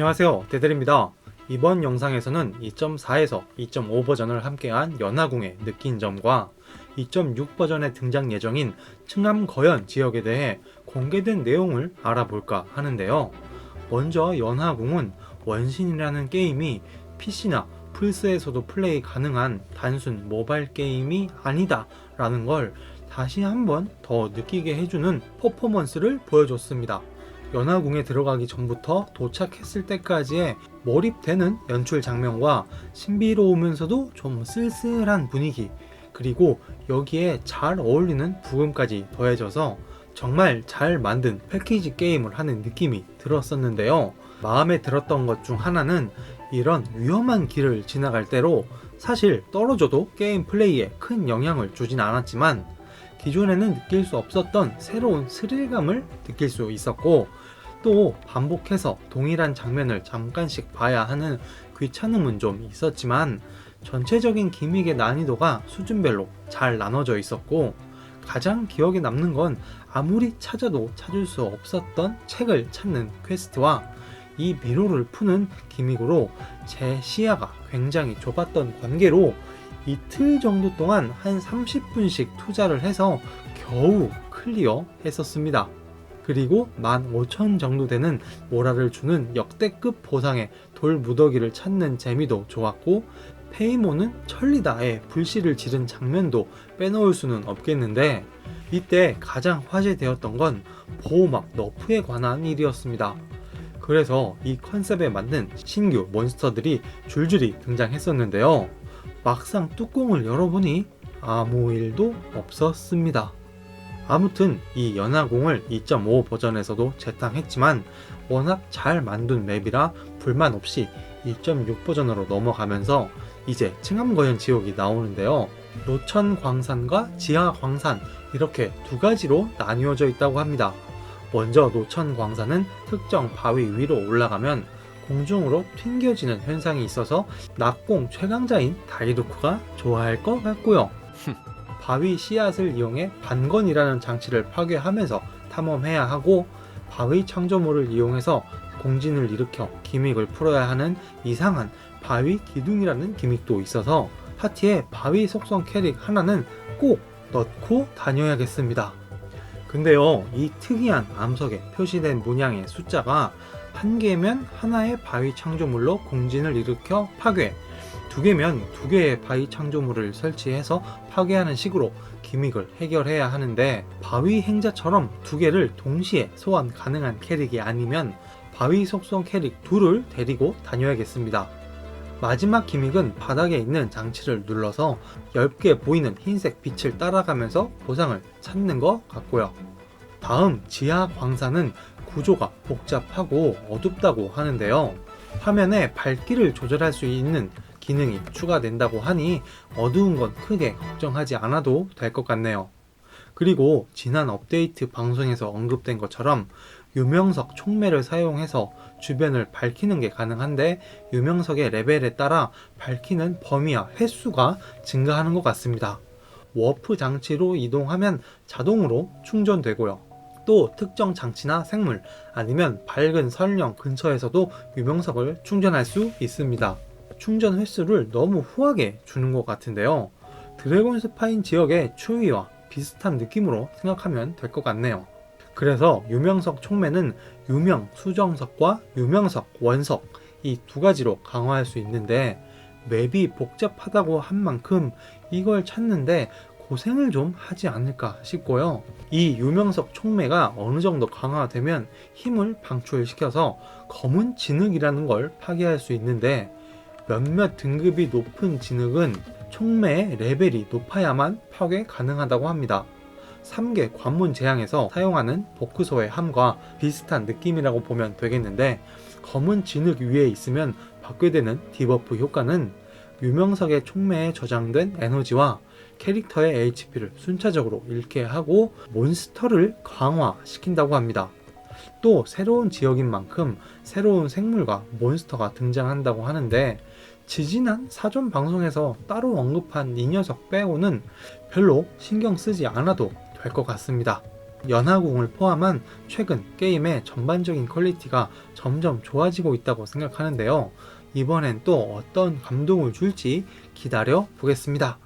안녕하세요. 데델입니다. 이번 영상에서는 2.4에서 2.5 버전을 함께한 연화궁의 느낀 점과 2.6 버전에 등장 예정인 층암거연 지역에 대해 공개된 내용을 알아볼까 하는데요. 먼저 연화궁은 원신이라는 게임이 PC나 플스에서도 플레이 가능한 단순 모바일 게임이 아니다 라는 걸 다시 한번 더 느끼게 해주는 퍼포먼스를 보여줬습니다. 연화궁에 들어가기 전부터 도착했을 때까지의 몰입되는 연출 장면과 신비로우면서도 좀 쓸쓸한 분위기 그리고 여기에 잘 어울리는 부금까지 더해져서 정말 잘 만든 패키지 게임을 하는 느낌이 들었었는데요. 마음에 들었던 것 중 하나는 이런 위험한 길을 지나갈 때로 사실 떨어져도 게임 플레이에 큰 영향을 주진 않았지만 기존에는 느낄 수 없었던 새로운 스릴감을 느낄 수 있었고 또 반복해서 동일한 장면을 잠깐씩 봐야 하는 귀찮음은 좀 있었지만 전체적인 기믹의 난이도가 수준별로 잘 나눠져 있었고 가장 기억에 남는 건 아무리 찾아도 찾을 수 없었던 책을 찾는 퀘스트와 이 미로를 푸는 기믹으로 제 시야가 굉장히 좁았던 관계로 이틀 정도 동안 한 30분씩 투자를 해서 겨우 클리어 했었습니다. 그리고 15,000 정도 되는 모라를 주는 역대급 보상의 돌 무더기를 찾는 재미도 좋았고 페이모는 천리다에 불씨를 지른 장면도 빼놓을 수는 없겠는데 이때 가장 화제되었던 건 보호막 너프에 관한 일이었습니다. 그래서 이 컨셉에 맞는 신규 몬스터들이 줄줄이 등장했었는데요. 막상 뚜껑을 열어보니 아무 일도 없었습니다. 아무튼 이 연화공을 2.5 버전에서도 재탕했지만 워낙 잘 만든 맵이라 불만 없이 2.6 버전으로 넘어가면서 이제 층암거연 지옥이 나오는데요. 노천 광산과 지하 광산 이렇게 두 가지로 나뉘어져 있다고 합니다. 먼저 노천 광산은 특정 바위 위로 올라가면 공중으로 튕겨지는 현상이 있어서 낙공 최강자인 다이도쿠가 좋아할 것 같고요. 바위 씨앗을 이용해 반건이라는 장치를 파괴하면서 탐험해야 하고 바위 창조물을 이용해서 공진을 일으켜 기믹을 풀어야 하는 이상한 바위 기둥이라는 기믹도 있어서 파티에 바위 속성 캐릭 하나는 꼭 넣고 다녀야겠습니다. 근데요, 이 특이한 암석에 표시된 문양의 숫자가 한 개면 하나의 바위 창조물로 공진을 일으켜 파괴, 두 개면 두 개의 바위 창조물을 설치해서 파괴하는 식으로 기믹을 해결해야 하는데 바위 행자처럼 두 개를 동시에 소환 가능한 캐릭이 아니면 바위 속성 캐릭 둘을 데리고 다녀야겠습니다. 마지막 기믹은 바닥에 있는 장치를 눌러서 얇게 보이는 흰색 빛을 따라가면서 보상을 찾는 것 같고요. 다음 지하 광산은 구조가 복잡하고 어둡다고 하는데요. 화면에 밝기를 조절할 수 있는 기능이 추가된다고 하니 어두운 건 크게 걱정하지 않아도 될 것 같네요. 그리고 지난 업데이트 방송에서 언급된 것처럼 유명석 촉매를 사용해서 주변을 밝히는 게 가능한데 유명석의 레벨에 따라 밝히는 범위와 횟수가 증가하는 것 같습니다. 워프 장치로 이동하면 자동으로 충전되고요. 또 특정 장치나 생물 아니면 밝은 설령 근처에서도 유명석을 충전할 수 있습니다. 충전 횟수를 너무 후하게 주는 것 같은데요. 드래곤 스파인 지역의 추위와 비슷한 느낌으로 생각하면 될 것 같네요. 그래서 유명석 촉매는 유명 수정석과 유명석 원석 이 두 가지로 강화할 수 있는데 맵이 복잡하다고 한 만큼 이걸 찾는데 고생을 좀 하지 않을까 싶고요. 이 유명석 촉매가 어느 정도 강화되면 힘을 방출시켜서 검은 진흙이라는 걸 파괴할 수 있는데 몇몇 등급이 높은 진흙은 촉매의 레벨이 높아야만 파괴 가능하다고 합니다. 3개 관문 재앙에서 사용하는 보크소의 함과 비슷한 느낌이라고 보면 되겠는데 검은 진흙 위에 있으면 받게 되는 디버프 효과는 유명석의 촉매에 저장된 에너지와 캐릭터의 HP를 순차적으로 잃게 하고 몬스터를 강화시킨다고 합니다. 또 새로운 지역인 만큼 새로운 생물과 몬스터가 등장한다고 하는데 지지난 사전 방송에서 따로 언급한 이 녀석 빼고는 별로 신경 쓰지 않아도 될 것 같습니다. 연화궁을 포함한 최근 게임의 전반적인 퀄리티가 점점 좋아지고 있다고 생각하는데요. 이번엔 또 어떤 감동을 줄지 기다려 보겠습니다.